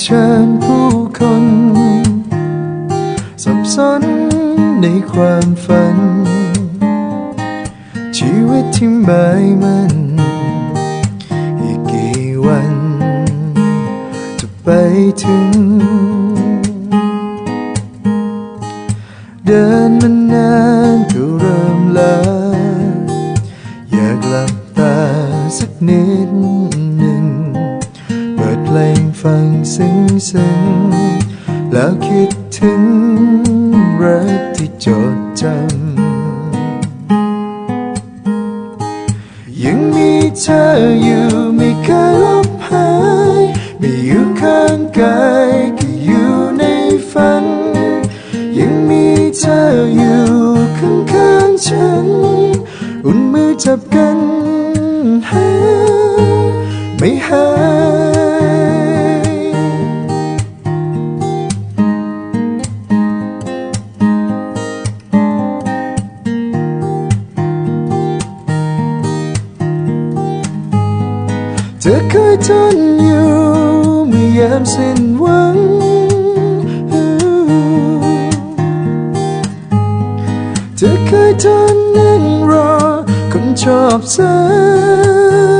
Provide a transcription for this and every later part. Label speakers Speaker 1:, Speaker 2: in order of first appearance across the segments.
Speaker 1: เชิญผู้คนสับสนในความฝัน ชีวิตที่ไม่มันอีกกี่วัน จะไปถึง เดินมานานก็เริ่มล้าอยากหลับตาสักนิด ฟังซึ้งซึ้งแล้วคิดถึงรักที่จดจำยังมีเธออยู่ไม่เคยลบหายไม่อยู่ข้างกายก็อยู่ในฝัน ยังมีเธออยู่ข้างๆฉัน อุ่นมือจับกันหาไม่หา ธอเคยทนอยู่เมื่อยามสิ้นหวัง เธอเคยทนนั่งรอคนชอบเธอ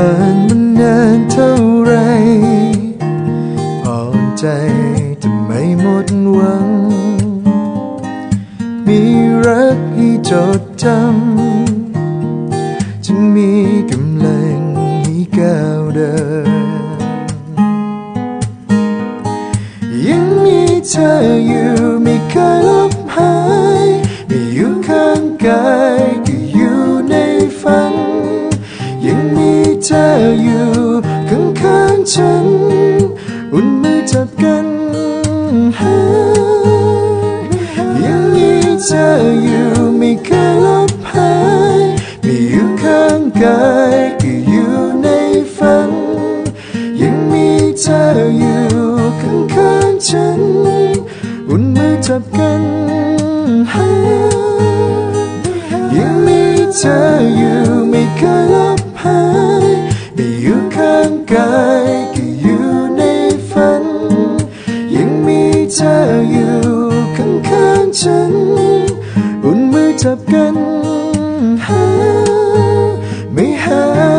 Speaker 1: ผ่านมานานเท่าไรอ่อนใจแต่ไม่หมดหวัง มีรักให้จดจำจึงมีกำลังให้ก้าวเดิน ยังมีเธออยู่ไม่เคยลบหายไม่อยู่ข้างกาย เธออยู่ข้างๆฉัน อุ่นมือจับกันหายังมีเธออยู่ไม่เคยลบหายไม่อยู่ข้างกายก็อยู่ในฝัน ยังมีเธออยู่ข้างๆฉัน อุ่นมือจับกัน กายก็อยู่ในฝัน ยังมีเธออยู่ข้างๆฉัน อุ่นมือจับกันหาไม่หา